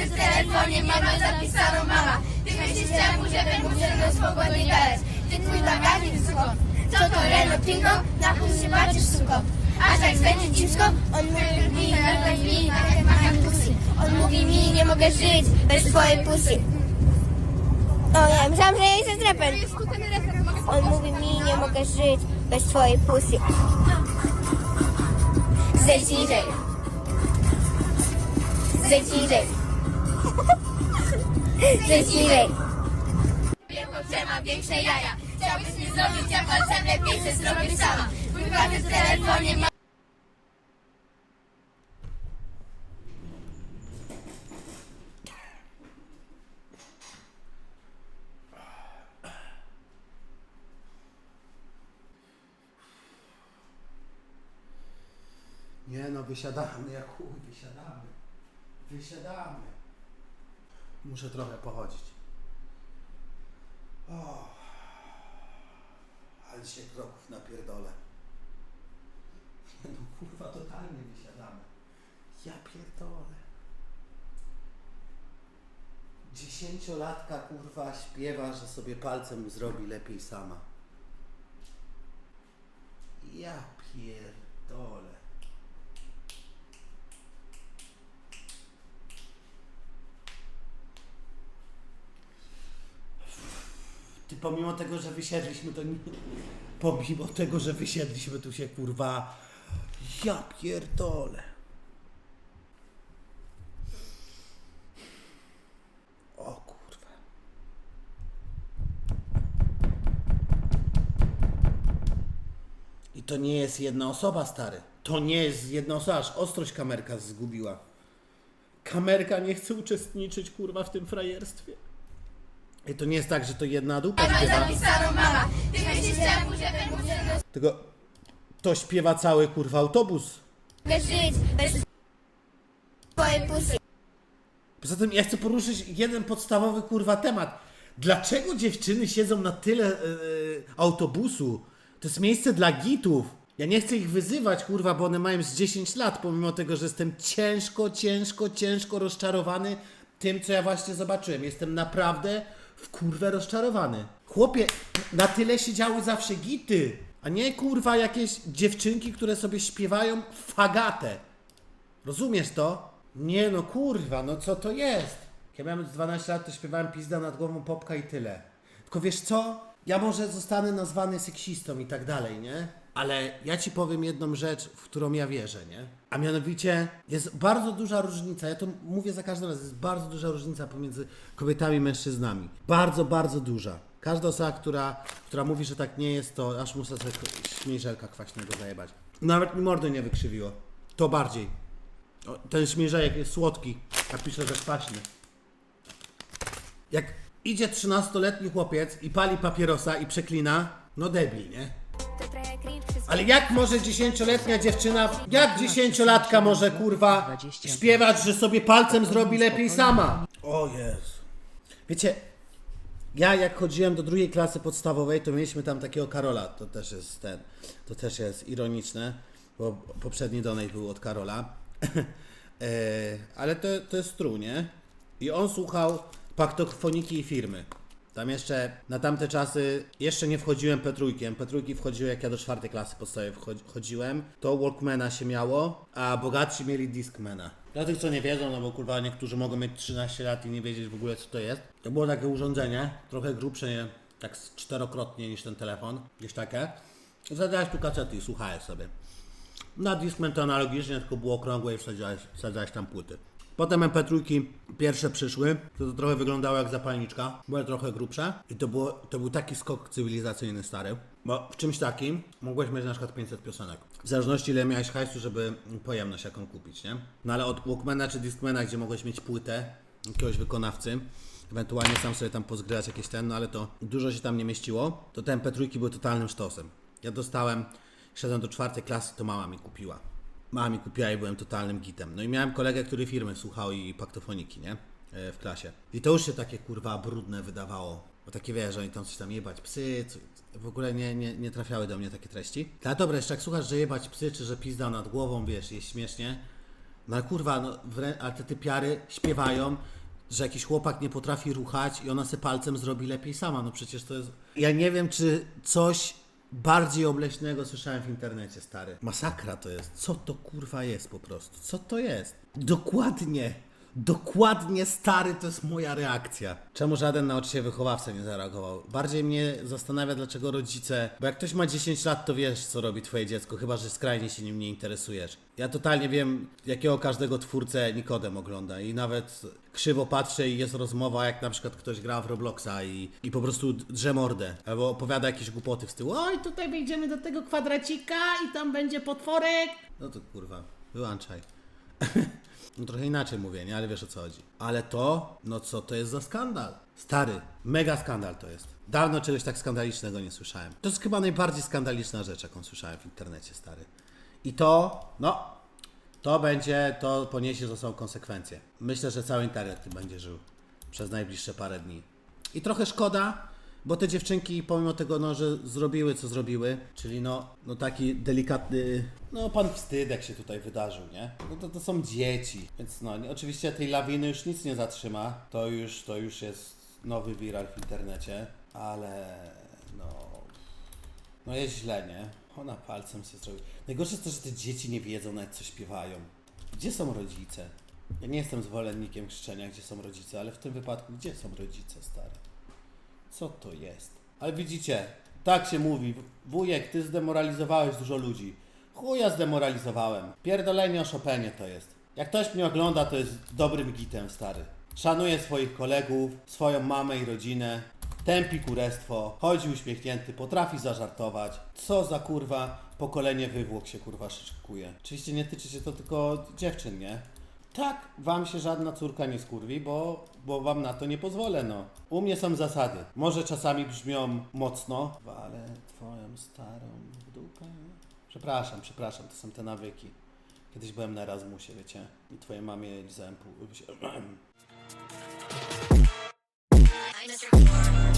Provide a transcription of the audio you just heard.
Wyprawy w telefonie mama zapisaną mama. Ty myślisz czemu, żeby mu się swobodnie gadać Ty twój bagażnik suko. Co to Renault Twingo? Na chuj się patrzysz suko? Aż tak spędzić dziwsko On mówi mi, na mi, jak macham pussy. On mówi mi, nie mogę żyć bez twojej pussy. O nie, myślałam, że ja jestem raper On mówi mi, nie mogę żyć bez twojej pussy. Zejdź niżej Zejdź niżej Niżej Chłopcze ma większe jaja Chciałbyś mi zrobić, ja palcem lepiej się zrobię sama Wyprawy w telefonie ma Nie no, wysiadamy, jak chuj, wysiadamy. Wysiadamy. Muszę trochę pochodzić. O, ale się kroków napierdolę. No, kurwa, totalnie wysiadamy. Ja pierdolę. Dziesięciolatka kurwa śpiewa, że sobie palcem zrobi lepiej sama. Ja pierdolę. Ty pomimo tego, że wysiedliśmy, to nie... Pomimo tego, że wysiedliśmy, tu się kurwa... Ja pierdolę. O kurwa. I to nie jest jedna osoba, stary. To nie jest jedna osoba, aż ostrość kamerka zgubiła. Kamerka nie chce uczestniczyć, kurwa, w tym frajerstwie. I to nie jest tak, że to jedna dupa śpiewa, mama Ty myślisz czemu, tylko to śpiewa cały, kurwa, autobus. mogę żyć bez twojej pussy Poza tym ja chcę poruszyć jeden podstawowy, kurwa, temat. Dlaczego dziewczyny siedzą na tyle e, autobusu? To jest miejsce dla gitów. Ja nie chcę ich wyzywać, kurwa, bo one mają z 10 lat, pomimo tego, że jestem ciężko, ciężko, ciężko rozczarowany tym, co ja właśnie zobaczyłem. Jestem naprawdę w kurwę rozczarowany. Chłopie, na tyle siedziały zawsze gity, a nie kurwa jakieś dziewczynki, które sobie śpiewają fagatę. Rozumiesz to? Nie no kurwa, no co to jest? Ja miałem 12 lat, to śpiewałem pizda nad głową popka i tyle. Tylko wiesz co? Ja może zostanę nazwany seksistą i tak dalej, nie? Ale ja ci powiem jedną rzecz, w którą ja wierzę, nie? A mianowicie jest bardzo duża różnica, ja to mówię za każdym razem, jest bardzo duża różnica pomiędzy kobietami i mężczyznami. Bardzo, bardzo duża. Każda osoba, która, która mówi, że tak nie jest, to aż muszę sobie śmiejżelka kwaśnego zajebać. Nawet mi mordy nie wykrzywiło. To bardziej. O, ten śmierzejek jest słodki, a pisze, że kwaśny. Jak idzie 13-letni chłopiec i pali papierosa i przeklina, no debil, nie? Ale jak może 10-letnia dziewczyna, jak 10-latka może kurwa śpiewać, że sobie palcem zrobi lepiej sama? O Jezu. Wiecie, ja jak chodziłem do drugiej klasy podstawowej, to mieliśmy tam takiego Karola, to też jest ten, to też jest ironiczne, bo poprzedni donej był od Karola. e, ale to, to jest true, nie? I on słuchał paktofoniki i firmy. Tam jeszcze, na tamte czasy, jeszcze nie wchodziłem P3. P3 wchodziły jak ja do czwartej klasy podstawowej wchodzi- chodziłem. To Walkmana się miało, a bogatsi mieli Discmana. Dla tych, co nie wiedzą, no bo kurwa niektórzy mogą mieć 13 lat i nie wiedzieć w ogóle co to jest. To było takie urządzenie, trochę grubsze, tak czterokrotnie niż ten telefon, gdzieś takie. Zadałeś tu kasety i słuchałeś sobie. Na Discman to analogicznie, tylko było okrągłe i wsadzałeś, wsadzałeś tam płyty. Potem MP3 pierwsze przyszły, to, to trochę wyglądało jak zapalniczka, były trochę grubsze i to, było, to był taki skok cywilizacyjny stary, bo w czymś takim mogłeś mieć na przykład 500 piosenek. W zależności ile miałeś hajsu, żeby pojemność jaką kupić, nie? No ale od Walkmana czy Discmana, gdzie mogłeś mieć płytę jakiegoś wykonawcy, ewentualnie sam sobie tam pozgrywać jakieś ten, no ale to dużo się tam nie mieściło, to te MP3 były totalnym sztosem. Ja dostałem, szedłem do czwartej klasy, to mama mi kupiła. Mama mi kupiła i byłem totalnym gitem. No i miałem kolegę, który firmy słuchał i paktofoniki, nie? E, W klasie. I to już się takie kurwa brudne wydawało. Bo takie wiesz, oni tam coś tam jebać psy, co, w ogóle nie, nie, nie trafiały do mnie takie treści. Ale dobra, jeszcze jak słuchasz, że jebać psy, czy że pizda nad głową, wiesz, jest śmiesznie, No ale kurwa, no, ale te typiary śpiewają, że jakiś chłopak nie potrafi ruchać i ona se palcem zrobi lepiej sama. No przecież to jest... Ja nie wiem, czy coś bardziej obleśnego słyszałem w internecie, stary. Masakra to jest. Co to kurwa jest po prostu? Co to jest? Dokładnie. Dokładnie stary to jest moja reakcja. Czemu żaden nauczyciel wychowawca nie zareagował? Bardziej mnie zastanawia, dlaczego rodzice. Bo jak ktoś ma 10 lat, to wiesz, co robi twoje dziecko, chyba że skrajnie się nim nie interesujesz. Ja totalnie wiem, jakiego każdego twórcę Nikodem ogląda i nawet krzywo patrzę i jest rozmowa, jak na przykład ktoś gra w Robloxa i, i po prostu drze mordę, albo opowiada jakieś głupoty w stylu oj, tutaj wejdziemy do tego kwadracika i tam będzie potworek. No to kurwa, wyłączaj. No trochę inaczej mówię, nie? Ale wiesz o co chodzi. Ale to, no co to jest za skandal? Stary, mega skandal to jest. Dawno czegoś tak skandalicznego nie słyszałem. To jest chyba najbardziej skandaliczna rzecz, jaką słyszałem w internecie, stary. I to, no, to będzie, to poniesie ze sobą konsekwencje. Myślę, że cały internet będzie żył przez najbliższe parę dni. I trochę szkoda, bo te dziewczynki, pomimo tego, no, że zrobiły co zrobiły, czyli no, no taki delikatny, no pan wstydek się tutaj wydarzył, nie? No to, to są dzieci, więc no, nie, oczywiście tej lawiny już nic nie zatrzyma, to już, to już jest nowy viral w internecie, ale no, no jest źle, nie? Ona palcem się zrobi. Najgorsze jest to, że te dzieci nie wiedzą nawet co śpiewają. Gdzie są rodzice? Ja nie jestem zwolennikiem krzyczenia, gdzie są rodzice, ale w tym wypadku gdzie są rodzice, stary? Co to jest? Ale widzicie, tak się mówi. Wujek, ty zdemoralizowałeś dużo ludzi. Chuja zdemoralizowałem. Pierdolenie o Chopinie to jest. Jak ktoś mnie ogląda, to jest dobrym gitem, stary. Szanuję swoich kolegów, swoją mamę i rodzinę. Tępi kurestwo, chodzi uśmiechnięty, potrafi zażartować. Co za kurwa pokolenie wywłok się kurwa szykuje. Oczywiście nie tyczy się to tylko dziewczyn, nie? Tak, wam się żadna córka nie skurwi, bo, bo wam na to nie pozwolę, no. U mnie są zasady. Może czasami brzmią mocno, ale twoją starą dupę. Przepraszam, przepraszam, to są te nawyki. Kiedyś byłem na Erasmusie, wiecie, i twojej mamie lizałem pół...